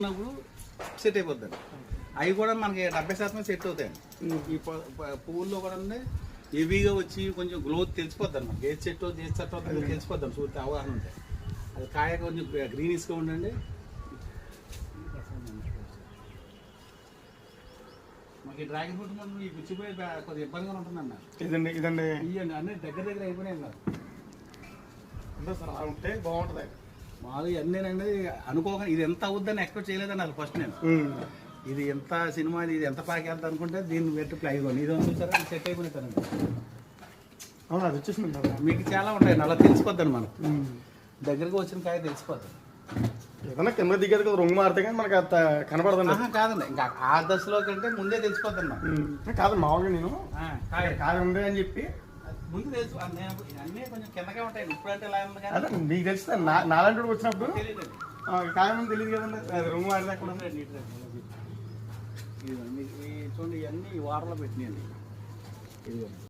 ఉన్నప్పుడు సెట్ అయిపోద్దండి. అవి కూడా మనకి డెబ్బై శాతం సెట్ అవుతాయండి. ఈ పువ్వుల్లో కూడా ఉంది. హెవీగా వచ్చి కొంచెం గ్రోత్ తెలిసిపోద్ది అనమాట ఏ చెట్టు ఏ చెట్టు అవుతుందో తెలిసిపోద్దాం చూస్తే అవగాహన ఉంటాయి అది కాయ కొంచెం గ్రీనిష్గా ఉండండి. మాకు డ్రాగన్ ఫ్రూట్ మనం ఈ గుచ్చిపోయి కొద్దిగా ఇబ్బందిగా ఉంటుందన్న ఇదండి ఇదండి. ఇవ్వండి అన్ని దగ్గర దగ్గర అయిపోయినాయి సార్ అలా ఉంటే బాగుంటుంది మామూలుగా అన్నీ అనుకోకుండా ఇది ఎంత అవుద్దని ఎక్స్పెక్ట్ చేయలేదని అసలు ఫస్ట్ నేను. ఇది ఎంత సినిమా ఇది ఎంత పాకేద్దాం అనుకుంటే దీన్ని పెట్టి ప్లై కొని ఇది చూసారా? సెట్ అయిపోయినట్టు అవును అది వచ్చేసింది కదా. మీకు చాలా ఉంటాయండి అలా తెలిసిపోద్దండి మనం. దగ్గరకు వచ్చిన కాయ తెలిసిపోద్ది. ఏదైనా కింద దిగేది కదా రొంగు మారితే కానీ మనకి అంత కనపడదండి కాదండి. ఇంకా ఆ దశలో కంటే ముందే ఉమ్. కాదు మామూలుగా నేను కాదు ఉంది అని చెప్పి ముందు తెలుసు. అన్నీ కొంచెం కిందకే ఉంటాయి. ఇప్పుడంటే ఇలా ఉంది అదే మీకు తెలుస్తుంది నా నాలాంటి వచ్చినప్పుడు కాయం తెలియదు కదండి. అది రొంగు మారితే కూడా ఇది మీకు ఈ చూడండి ఇవన్నీ ఈ వారంలో పెట్టినాయండి. ఇది